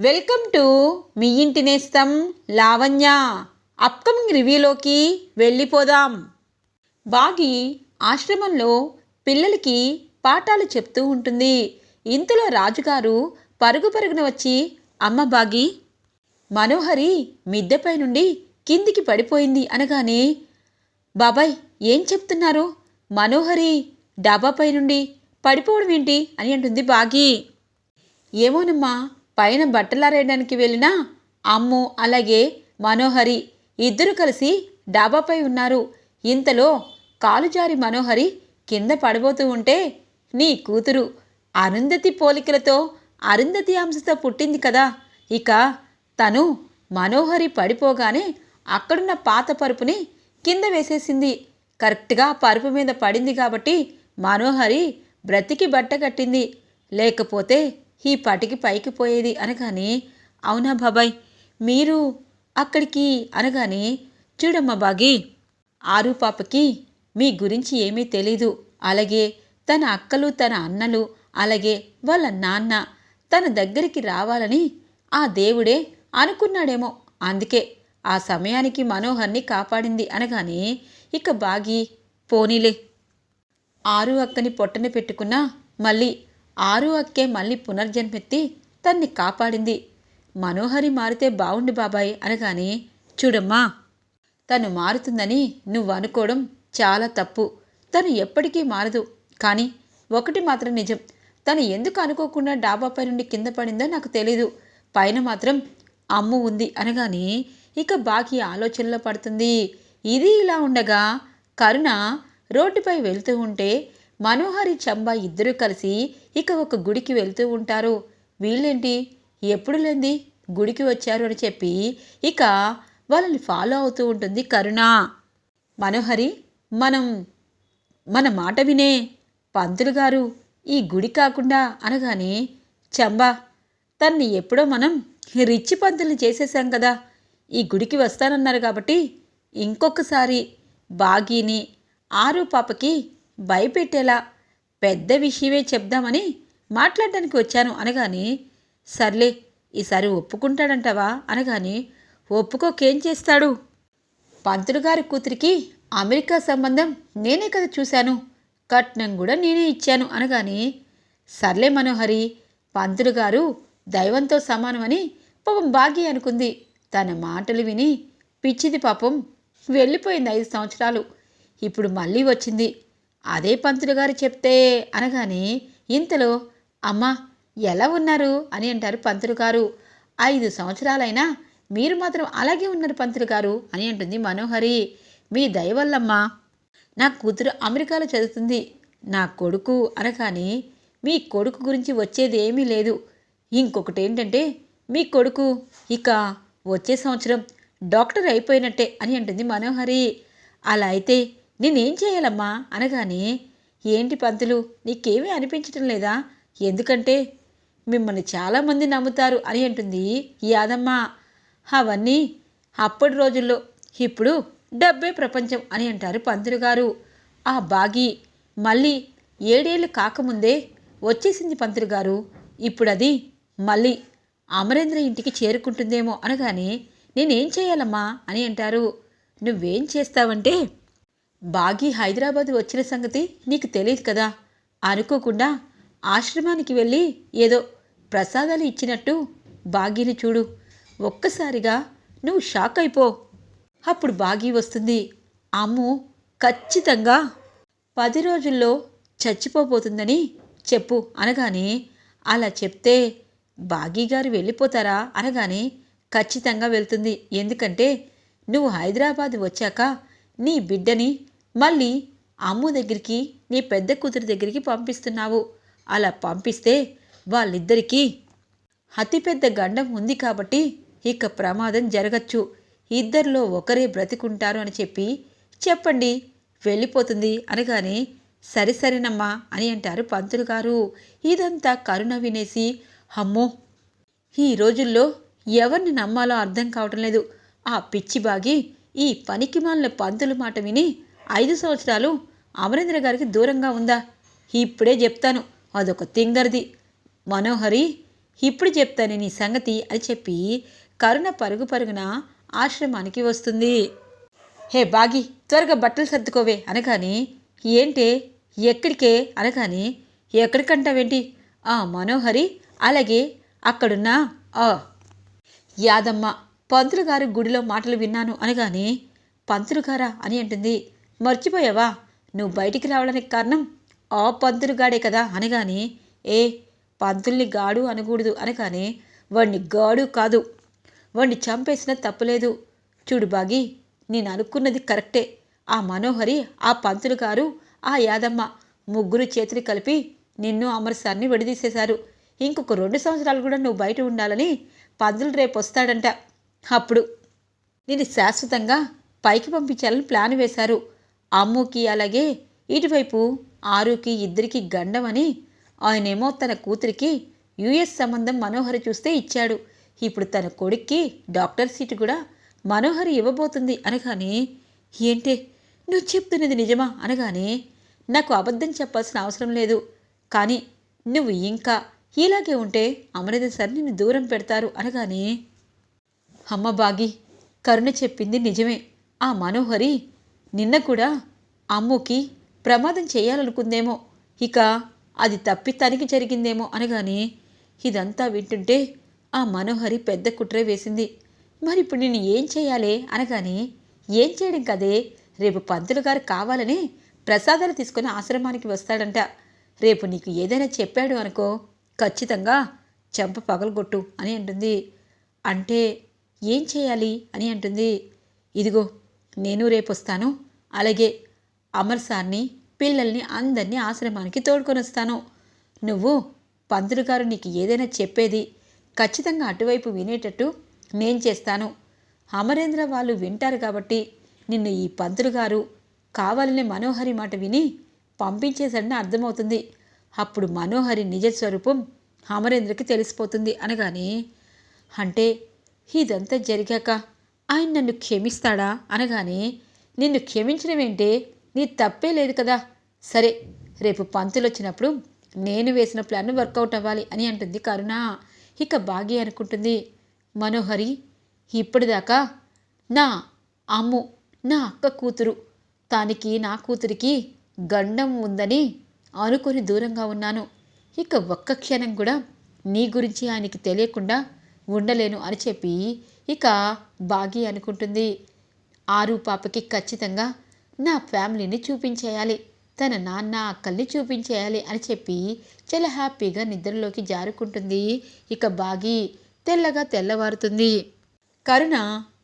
Welcome to me ఇంటి నేస్తం Lavanya. Upcoming రివ్యూలోకి వెళ్ళిపోదాం. బాగి ఆశ్రమంలో పిల్లలకి పాఠాలు చెప్తూ ఉంటుంది. ఇంతలో రాజుగారు పరుగు పరుగున వచ్చి అమ్మ బాగి మనోహరి మిద్దెపై నుండి కిందికి పడిపోయింది అనగానే బాబాయ్ ఏం చెప్తున్నారు? మనోహరి డాబాపై నుండి పడిపోవడం ఏంటి? అని అంటుంది బాగి. ఏమోనమ్మా పైన బట్టలారేయడానికి వెళ్ళిన అమ్ము అలాగే మనోహరి ఇద్దరు కలిసి డాబాపై ఉన్నారు. ఇంతలో కాలు జారి మనోహరి కింద పడబోతూ ఉంటే నీ కూతురు అరుంధతి పోలికలతో అరుంధతి అంశతో పుట్టింది కదా. ఇక తను మనోహరి పడిపోగానే అక్కడున్న పాత పరుపుని కింద వేసేసింది. కరెక్ట్గా పరుపు మీద పడింది కాబట్టి మనోహరి బ్రతికి బట్ట కట్టింది. లేకపోతే ఈ పటికి పైకి పోయేది అనగానే అవునా బాబాయ్? మీరు అక్కడికి అనగానే చూడమ్మా బాగి. ఆరు పాపకి మీ గురించి ఏమీ తెలీదు. అలాగే తన అక్కలు తన అన్నలు అలాగే వాళ్ళ నాన్న తన దగ్గరికి రావాలని ఆ దేవుడే అనుకున్నాడేమో. అందుకే ఆ సమయానికి మనోహర్ని కాపాడింది అనగానే ఇక బాగి పోనీలే. ఆరు అక్కని పొట్టన పెట్టుకున్నా మళ్ళీ ఆరు అక్కే మళ్ళీ పునర్జన్మెత్తి తన్ని కాపాడింది. మనోహరి మారితే బావుండు బాబాయ్ అనగానే చూడమ్మా తను మారుతుందని నువ్వు అనుకోవడం చాలా తప్పు. తను ఎప్పటికీ మారదు. కానీ ఒకటి మాత్రం నిజం తను ఎందుకు అనుకోకుండా డాబాపై నుండి కింద పడిందో నాకు తెలీదు. పైన మాత్రం అమ్ము ఉంది అనగానే ఇక బాకీ ఆలోచనలో పడుతుంది. ఇది ఇలా ఉండగా కరుణ రోడ్డుపై వెళ్తూ ఉంటే మనోహరి చంబా ఇద్దరూ కలిసి ఇక ఒక గుడికి వెళ్తూ ఉంటారు. వీళ్ళేంటి? ఎప్పుడు లేంది? గుడికి వచ్చారు అని చెప్పి ఇక వాళ్ళని ఫాలో అవుతూ ఉంటుంది కరుణ. మనోహరి మనం మన మాట వినే పంతులు గారు ఈ గుడి కాకుండా అనగానే చంబా తన్ని ఎప్పుడో మనం రిచ్చి పంతుల్ని చేసేసాం కదా. ఈ గుడికి వస్తానన్నారు కాబట్టి ఇంకొకసారి బాగీని ఆరు పాపకి భయపెట్టేలా పెద్ద విషయమే చెప్దామని మాట్లాడడానికి వచ్చాను అనగానే సర్లే ఈసారి ఒప్పుకుంటాడంటావా? అనగానే ఒప్పుకోకేం చేస్తాడు? పంతులు గారి కూతురికి అమెరికా సంబంధం నేనే కదా చూశాను. కట్నం కూడా నేనే ఇచ్చాను అనగానే సర్లే మనోహరి పంతులు గారు దైవంతో సమానమని పాపం భాగ్య అనుకుంది. తన మాటలు విని పిచ్చిది పాపం వెళ్ళిపోయింది ఐదు సంవత్సరాలు. ఇప్పుడు మళ్ళీ వచ్చింది. అదే పంతులు గారు చెప్తే అనగానే ఇంతలో అమ్మా ఎలా ఉన్నారు? అని అంటారు పంతులు గారు. ఐదు సంవత్సరాలైనా మీరు మాత్రం అలాగే ఉన్నారు పంతులు గారు అని అంటుంది మనోహరి. మీ దయ వల్లమ్మా నా కూతురు అమెరికాలో చదువుతుంది నా కొడుకు అనగానే మీ కొడుకు గురించి వచ్చేది ఏమీ లేదు. ఇంకొకటి ఏంటంటే మీ కొడుకు ఇక వచ్చే సంవత్సరం డాక్టర్ అయిపోయినట్టే అని అంటుంది మనోహరి. అలా అయితే నేనేం చేయాలమ్మా? అనగానే ఏంటి పంతులు నీకేమీ అనిపించటం లేదా? ఎందుకంటే మిమ్మల్ని చాలామంది నమ్ముతారు అని అంటుంది యాదమ్మ. అవన్నీ అప్పటి రోజుల్లో ఇప్పుడు డబ్బే ప్రపంచం అని అంటారు పంతులు గారు. ఆ బాగి మళ్ళీ ఏడేళ్ళు కాకముందే వచ్చేసింది పంతులు గారు. ఇప్పుడు అది మళ్ళీ అమరేంద్ర ఇంటికి చేరుకుంటుందేమో అనగానే నేనేం చేయాలమ్మా? అని అంటారు. నువ్వేం చేస్తావంటే బాగి హైదరాబాద్ వచ్చిన సంగతి నీకు తెలియదు కదా. అనుకోకుండా ఆశ్రమానికి వెళ్ళి ఏదో ప్రసాదాలు ఇచ్చినట్టు బాగీని చూడు. ఒక్కసారిగా నువ్వు షాక్ అయిపో. అప్పుడు బాగీ వస్తుంది. అమ్ము ఖచ్చితంగా పది రోజుల్లో చచ్చిపోబోతుందని చెప్పు అనగానే అలా చెప్తే బాగీ గారు వెళ్ళిపోతారా అనగానే ఖచ్చితంగా వెళ్తుంది. ఎందుకంటే నువ్వు హైదరాబాద్ వచ్చాక నీ బిడ్డని మళ్ళీ అమ్ము దగ్గరికి నీ పెద్ద కూతురి దగ్గరికి పంపిస్తున్నావు. అలా పంపిస్తే వాళ్ళిద్దరికీ అతిపెద్ద గండం ఉంది కాబట్టి ఇక ప్రమాదం జరగచ్చు. ఇద్దరిలో ఒకరే బ్రతికుంటారు అని చెప్పి చెప్పండి. వెళ్ళిపోతుంది అనగానే సరి సరేనమ్మా అని అంటారు పంతులు గారు. ఇదంతా కరుణ వినేసి అమ్మో ఈ రోజుల్లో ఎవరిని నమ్మాలో అర్థం కావటం లేదు. ఆ పిచ్చి బాగి ఈ పనికిమాలిన పంతులు మాట విని ఐదు సంవత్సరాలు అమరేంద్ర గారికి దూరంగా ఉందా? ఇప్పుడే చెప్తాను. అదొక తింగర్ది. మనోహరి ఇప్పుడు చెప్తాను నీ సంగతి అని చెప్పి కరుణ పరుగు పరుగున ఆశ్రమానికి వస్తుంది. హే బాగి త్వరగా బట్టలు సర్దుకోవే అనగాని ఏంటే ఎక్కడికే అనగాని ఎక్కడికంటావేంటి? ఆ మనోహరి అలాగే అక్కడున్న ఆ యాదమ్మ పంతులు గారు గుడిలో మాటలు విన్నాను అనగానే పంతులు గారా అని అంటుంది. మర్చిపోయావా? నువ్వు బయటికి రావడానికి కారణం ఆ పంతులు గాడే కదా అనగానే ఏ? పంతుల్ని గాడు అనకూడదు అనగానే వాడిని గాడు కాదు. వాడిని చంపేసిన తప్పులేదు. చూడు బాగి నేను అనుకున్నది కరెక్టే. ఆ మనోహరి ఆ పంతులు గారు ఆ యాదమ్మ ముగ్గురు చేతులు కలిపి నిన్ను అమరసాన్ని విడదీసేశారు. ఇంకొక రెండు సంవత్సరాలు కూడా నువ్వు బయట ఉండాలని పంతులు రేపు వస్తాడంట. అప్పుడు నేను శాశ్వతంగా పైకి పంపించాలని ప్లాన్ వేశారు. అమ్ముకి అలాగే ఇటువైపు ఆరుకి ఇద్దరికి గండమని ఆయనేమో తన కూతురికి యుఎస్ సంబంధం మనోహరి చూస్తే ఇచ్చాడు. ఇప్పుడు తన కొడుక్కి డాక్టర్ సీటు కూడా మనోహరి ఇవ్వబోతుంది అనగానే ఏంటే నువ్వు చెప్తున్నది నిజమా? అనగానే నాకు అబద్ధం చెప్పాల్సిన అవసరం లేదు. కానీ నువ్వు ఇంకా ఇలాగే ఉంటే అమృత సార్ నిన్ను దూరం పెడతారు. అనగానే అమ్మ బాగి కరుణ చెప్పింది నిజమే. ఆ మనోహరి నిన్న కూడా అమ్ముకి ప్రమాదం చేయాలనుకుందేమో. ఇక అది తప్పి తనకి జరిగిందేమో అనగానే ఇదంతా వింటుంటే ఆ మనోహరి పెద్ద కుట్రే వేసింది. మరి ఇప్పుడు నేను ఏం చేయాలి అనగానే ఏం చేయడం కదే? రేపు పంతులు గారు కావాలని ప్రసాదాలు తీసుకొని ఆశ్రమానికి వస్తాడంట. రేపు నీకు ఏదైనా చెప్పాడు అనుకో ఖచ్చితంగా చెంప పగలగొట్టు అని అంటుంది. అంటే ఏం చేయాలి అని అంటుంది. ఇదిగో నేను రేపు వస్తాను అలాగే అమర్ సార్ని పిల్లల్ని అందరినీ ఆశ్రమానికి తోడుకొని వస్తాను నువ్వు పంతులు గారు నీకు ఏదైనా చెప్పేది ఖచ్చితంగా అటువైపు వినేటట్టు నేను చేస్తాను. అమరేంద్ర వాళ్ళు వింటారు కాబట్టి నిన్ను ఈ పంతులు గారు కావాలనే మనోహరి మాట విని పంపించేశాడని అర్థమవుతుంది. అప్పుడు మనోహరి నిజ స్వరూపం అమరేంద్రకి తెలిసిపోతుంది అనగానే అంటే ఇదంతా జరిగాక ఆయన నన్ను క్షమిస్తాడా అనగానే నిన్ను క్షమించడమేంటే నీ తప్పే లేదు కదా. సరే రేపు పంతులు వచ్చినప్పుడు నేను వేసిన ప్లాన్ వర్కౌట్ అవ్వాలి అని అంటుంది కరుణ. ఇక బాగి అనుకుంటుంది మనోహరి ఇప్పటిదాకా నా అమ్ము నా అక్క కూతురు తానికి నా కూతురికి గండం ఉందని అనుకొని దూరంగా ఉన్నాను. ఇక ఒక్క క్షణం కూడా నీ గురించి ఆయనకి తెలియకుండా ఉండలేను అని చెప్పి ఇక బాగి అనుకుంటుంది. ఆరు పాపకి ఖచ్చితంగా నా ఫ్యామిలీని చూపించేయాలి. తన నాన్న అక్కల్ని చూపించేయాలి అని చెప్పి చాలా హ్యాపీగా నిద్రలోకి జారుకుంటుంది. ఇక బాగి తెల్లగా తెల్లవారుతుంది. కరుణ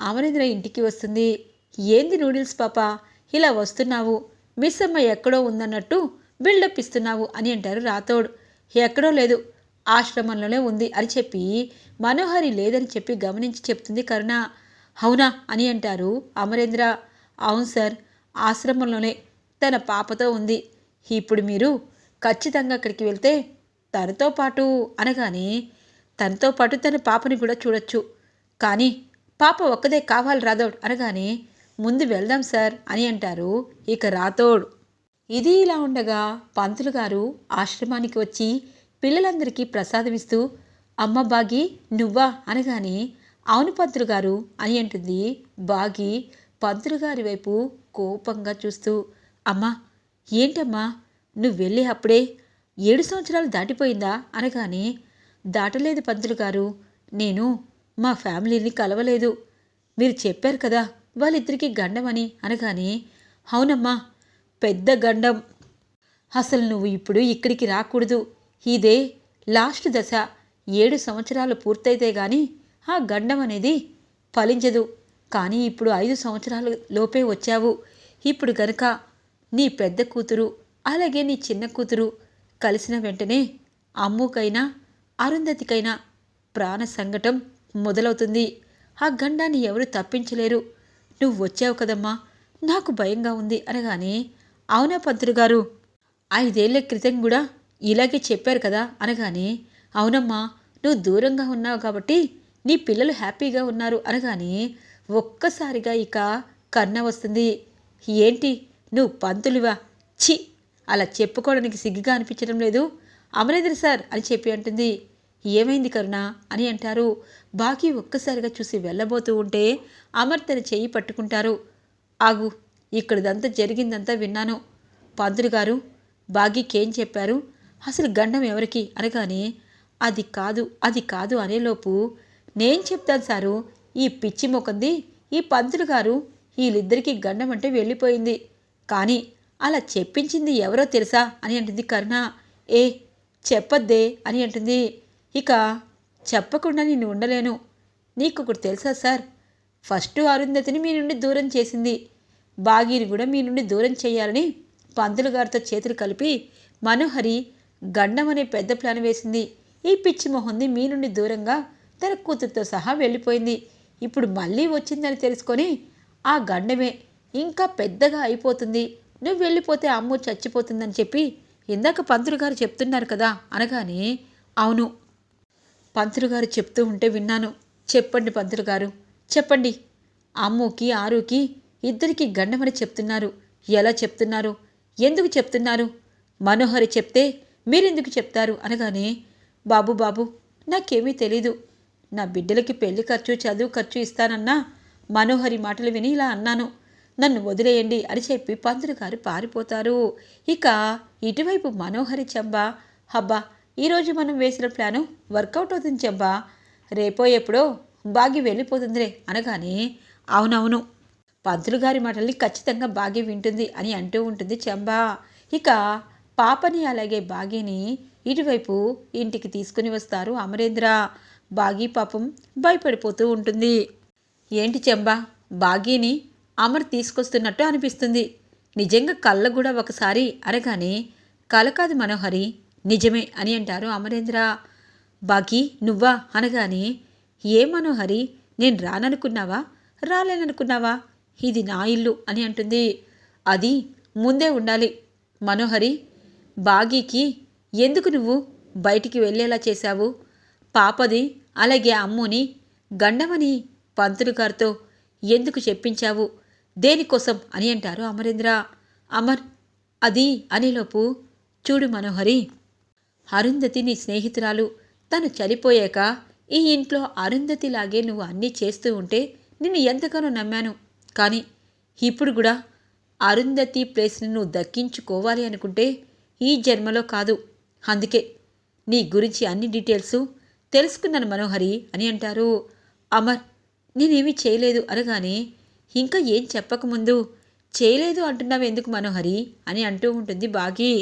అమరేంద్ర ఇంటికి వస్తుంది. ఏంది నూడిల్స్ పాప? ఇలా వస్తున్నావు. మిస్ అమ్మ ఎక్కడో ఉందన్నట్టు బిల్డప్ ఇస్తున్నావు అని అంటారు రాథోడ్. ఎక్కడో లేదు. ఆశ్రమంలోనే ఉంది అని చెప్పి మనోహరి లేదని చెప్పి గమనించి చెప్తుంది కరుణ. అవునా అని అంటారు అమరేంద్ర. అవును సార్ ఆశ్రమంలోనే తన పాపతో ఉంది. ఇప్పుడు మీరు ఖచ్చితంగా అక్కడికి వెళ్తే తనతో పాటు అనగానే తనతో పాటు తన పాపని కూడా చూడొచ్చు. కానీ పాప ఒక్కదే కావాలి రాథోడ్ అనగానే ముందు వెళ్దాం సార్ అని అంటారు ఇక రాథోడ్. ఇది ఇలా ఉండగా పంతులు గారు ఆశ్రమానికి వచ్చి పిల్లలందరికీ ప్రసాదమిస్తూ అమ్మ బాగి నువ్వా? అనగానే అవును పంతులు గారు అని అంటుంది బాగి పంతులు గారి వైపు కోపంగా చూస్తూ అమ్మా ఏంటమ్మా నువ్వు వెళ్ళి అప్పుడే ఏడు సంవత్సరాలు దాటిపోయిందా అనగానే దాటలేదు పంతులు గారు నేను మా ఫ్యామిలీని కలవలేదు. మీరు చెప్పారు కదా వాళ్ళిద్దరికీ గండమని అనగానే అవునమ్మా పెద్ద గండం. అసలు నువ్వు ఇప్పుడు ఇక్కడికి రాకూడదు. ఇదే లాస్ట్ దశ. ఏడు సంవత్సరాలు పూర్తయితే గాని ఆ గండం అనేది ఫలించదు. కానీ ఇప్పుడు ఐదు సంవత్సరాల లోపే వచ్చావు. ఇప్పుడు గనక నీ పెద్ద కూతురు అలాగే నీ చిన్న కూతురు కలిసిన వెంటనే అమ్ముకైనా అరుంధతికైనా ప్రాణ సంకటం మొదలవుతుంది. ఆ గండాన్ని ఎవరు తప్పించలేరు. నువ్వు వచ్చావు కదమ్మా. నాకు భయంగా ఉంది అనగానే అవునా పంతులు గారు? ఐదేళ్ళ క్రితం కూడా ఇలాగే చెప్పారు కదా అనగానే అవునమ్మా. నువ్వు దూరంగా ఉన్నావు కాబట్టి నీ పిల్లలు హ్యాపీగా ఉన్నారు అనగానే ఒక్కసారిగా ఇక కన్న వస్తుంది. ఏంటి? నువ్వు పంతులువా? ఛీ! అలా చెప్పుకోవడానికి సిగ్గుగా అనిపించడం లేదు. అమరేంద్ర సార్ అని చెప్పి అంటుంది. ఏమైంది కరుణ? అని అంటారు. బాకీ ఒక్కసారిగా చూసి వెళ్ళబోతూ ఉంటే అమర్ తన చెయ్యి పట్టుకుంటారు. ఆగు ఇక్కడిదంతా జరిగిందంతా విన్నాను. పంతులు గారు బాగీకేం చెప్పారు? అసలు గండం ఎవరికి? అనగానే అది కాదు అది కాదు అనేలోపు నేను చెప్తాను సారు ఈ పిచ్చి మొకంది ఈ పంతులు గారు వీళ్ళిద్దరికీ గండం అంటే వెళ్ళిపోయింది. కానీ అలా చెప్పించింది ఎవరో తెలుసా అని అంటుంది కరుణ. ఏ చెప్పొద్దే అని అంటుంది. ఇక చెప్పకుండా నేను ఉండలేను. నీకు ఒకటి తెలుసా సార్ ఫస్ట్ అరుంధతిని మీ నుండి దూరం చేసింది. బాగీని కూడా మీ నుండి దూరం చేయాలని పంతులు గారితో చేతులు కలిపి మనోహరి గండం అనే పెద్ద ప్లాన్ వేసింది. ఈ పిచ్చి మొహంది మీ నుండి దూరంగా తన కూతురుతో సహా వెళ్ళిపోయింది. ఇప్పుడు మళ్ళీ వచ్చిందని తెలుసుకొని ఆ గండమే ఇంకా పెద్దగా అయిపోతుంది. నువ్వు వెళ్ళిపోతే అమ్ము చచ్చిపోతుందని చెప్పి ఇందాక పంతులు గారు చెప్తున్నారు కదా అనగానే అవును. పంతులు గారు చెప్తూ ఉంటే విన్నాను. చెప్పండి పంతులు గారు. చెప్పండి. అమ్ముకి ఆరుకి ఇద్దరికి గండమని చెప్తున్నారు. ఎలా చెప్తున్నారు? ఎందుకు చెప్తున్నారు? మనోహరి చెప్తే మీరెందుకు చెప్తారు? అనగానే బాబు బాబు నాకేమీ తెలీదు. నా బిడ్డలకి పెళ్ళి ఖర్చు చదువు ఖర్చు ఇస్తానన్నా మనోహరి మాటలు విని ఇలా అన్నాను. నన్ను వదిలేయండి అని చెప్పి పంతులు గారు పారిపోతారు. ఇక ఇటువైపు మనోహరి చెంబా హబ్బా ఈరోజు మనం వేసిన ప్లాను వర్కౌట్ అవుతుంది చెంబా. రేపో ఎప్పుడో బాగి వెళ్ళిపోతుందిరే అనగానే అవునవును. పంతులు గారి మాటల్ని ఖచ్చితంగా బాగి వింటుంది అని అంటూ ఉంటుంది చెంబా. ఇక పాపని అలాగే బాగిని ఇటువైపు ఇంటికి తీసుకుని వస్తారు అమరేంద్ర. బాగీ పాపం భయపడిపోతూ ఉంటుంది. ఏంటి చెంబా? బాగీని అమర్ తీసుకొస్తున్నట్టు అనిపిస్తుంది. నిజంగా కళ్ళ కూడా ఒకసారి అనగానే కల కాదు మనోహరి నిజమే అని అంటారు అమరేంద్ర. బాగీ నువ్వా? అనగానే ఏ మనోహరి నేను రాననుకున్నావా? రాలేననుకున్నావా? ఇది నా ఇల్లు అని అంటుంది. అది ముందే ఉండాలి. మనోహరి బాగీకి ఎందుకు నువ్వు బయటికి వెళ్ళేలా చేశావు? పాపది అలాగే అమ్ముని గండమని పంతులు గారితో ఎందుకు చెప్పించావు? దేనికోసం అని అంటారు అమరేంద్ర. అమర్ అది అనేలోపు చూడు మనోహరి. అరుంధతి నీ స్నేహితురాలు. తను చనిపోయాక ఈ ఇంట్లో అరుంధతిలాగే నువ్వు అన్నీ చేస్తూ ఉంటే నిన్ను ఎంతగానో నమ్మాను. కానీ ఇప్పుడు కూడా అరుంధతి ప్లేస్ని నువ్వు దక్కించుకోవాలి అనుకుంటే ఈ జన్మలో కాదు. అందుకే నీ గురించి అన్ని డీటెయిల్స్ తెలుసుకున్నాను మనోహరి అని అంటారు. అమర్ నేనేమీ చేయలేదు అనగానే ఇంకా ఏం చెప్పకముందు చేయలేదు అంటున్నావు ఎందుకు మనోహరి? అని అంటూ ఉంటుంది బాగి.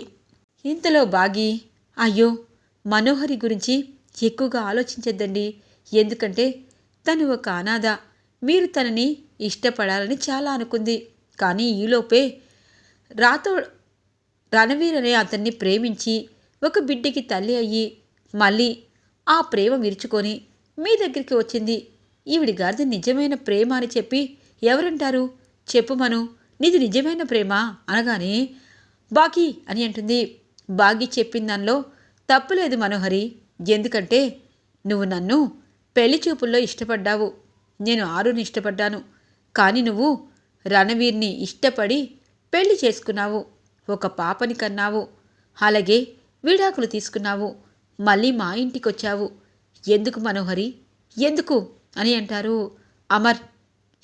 ఇంతలో బాగి అయ్యో మనోహరి గురించి ఎక్కువగా ఆలోచించద్దండి. ఎందుకంటే తను ఒక అనాథ. మీరు తనని ఇష్టపడాలని చాలా అనుకుంది. కానీ ఈలోపే రాతో రణవీర్ అనే అతన్ని ప్రేమించి ఒక బిడ్డకి తల్లి అయ్యి మళ్ళీ ఆ ప్రేమ విరుచుకొని మీ దగ్గరికి వచ్చింది. ఈవిడి గారిది నిజమైన ప్రేమ అని చెప్పి ఎవరంటారు? చెప్పు మను నీది నిజమైన ప్రేమ అనగానే బాకీ అని అంటుంది. బాగి చెప్పిన దానిలో తప్పులేదు మనోహరి. ఎందుకంటే నువ్వు నన్ను పెళ్ళి చూపుల్లో ఇష్టపడ్డావు. నేను ఆరుని ఇష్టపడ్డాను. కానీ నువ్వు రణవీర్ని ఇష్టపడి పెళ్ళి చేసుకున్నావు. ఒక పాపని కన్నావు. అలాగే విడాకులు తీసుకున్నావు. మళ్ళీ మా ఇంటికి వచ్చావు ఎందుకు మనోహరి? ఎందుకు? అని అంటారు. అమర్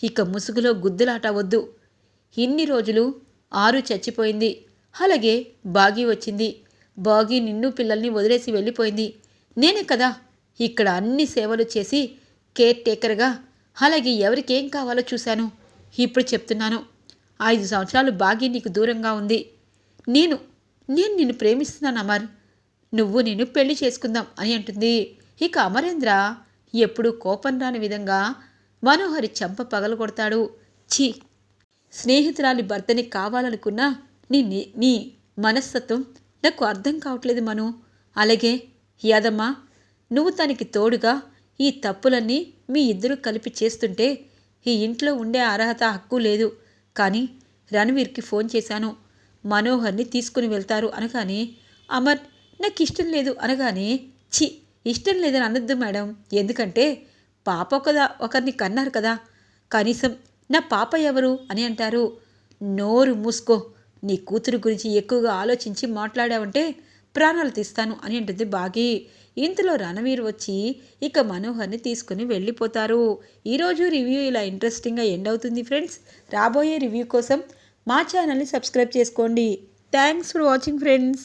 ఇక ముసుగులో గుద్దులాట వద్దు. ఇన్ని రోజులు ఆరు చచ్చిపోయింది. అలాగే బాగి వచ్చింది. బాగి నిన్ను పిల్లల్ని వదిలేసి వెళ్ళిపోయింది. నేనే కదా ఇక్కడ అన్ని సేవలు చేసి కేర్ టేకర్గా అలాగే ఎవరికి ఏం కావాలో చూశాను. ఇప్పుడు చెప్తున్నాను. ఐదు సంవత్సరాలు బాగి నీకు దూరంగా ఉంది. నేను నేను నిన్ను ప్రేమిస్తున్నాను అమర్. నువ్వు నేను పెళ్ళి చేసుకుందాం అని అంటుంది. ఇక అమరేంద్ర ఎప్పుడూ కోపం రాని విధంగా మనోహరి చెంప పగలు కొడతాడు. ఛీ! స్నేహితురాలి భర్తని కావాలనుకున్నా నీ నీ మనస్తత్వం నాకు అర్థం కావట్లేదు మను. అలాగే యాదమ్మ నువ్వు తనకి తోడుగా ఈ తప్పులన్నీ మీ ఇద్దరూ కలిపి చేస్తుంటే ఈ ఇంట్లో ఉండే అర్హత హక్కు లేదు. కానీ రణవీర్కి ఫోన్ చేశాను. మనోహర్ని తీసుకుని వెళ్తారు అనగానే అమర్ నాకు ఇష్టం లేదు అనగానే ఛీ ఇష్టం లేదని అనొద్దు మేడం. ఎందుకంటే పాప ఒకదా ఒకరిని కన్నారు కదా. కనీసం నా పాప ఎవరు అని అంటారు. నోరు మూసుకో. నీ కూతురు గురించి ఎక్కువగా ఆలోచించి మాట్లాడావంటే ప్రాణాలు తీస్తాను అని అంటుంది బాగి. ఇంతలో రణవీర్ వచ్చి ఇక మనోహర్ని తీసుకుని వెళ్ళిపోతారు. ఈరోజు రివ్యూ ఇలా ఇంట్రెస్టింగ్గా ఎండ్ అవుతుంది ఫ్రెండ్స్. రాబోయే రివ్యూ కోసం మా ఛానల్ని సబ్స్క్రైబ్ చేసుకోండి. Thanks for watching friends.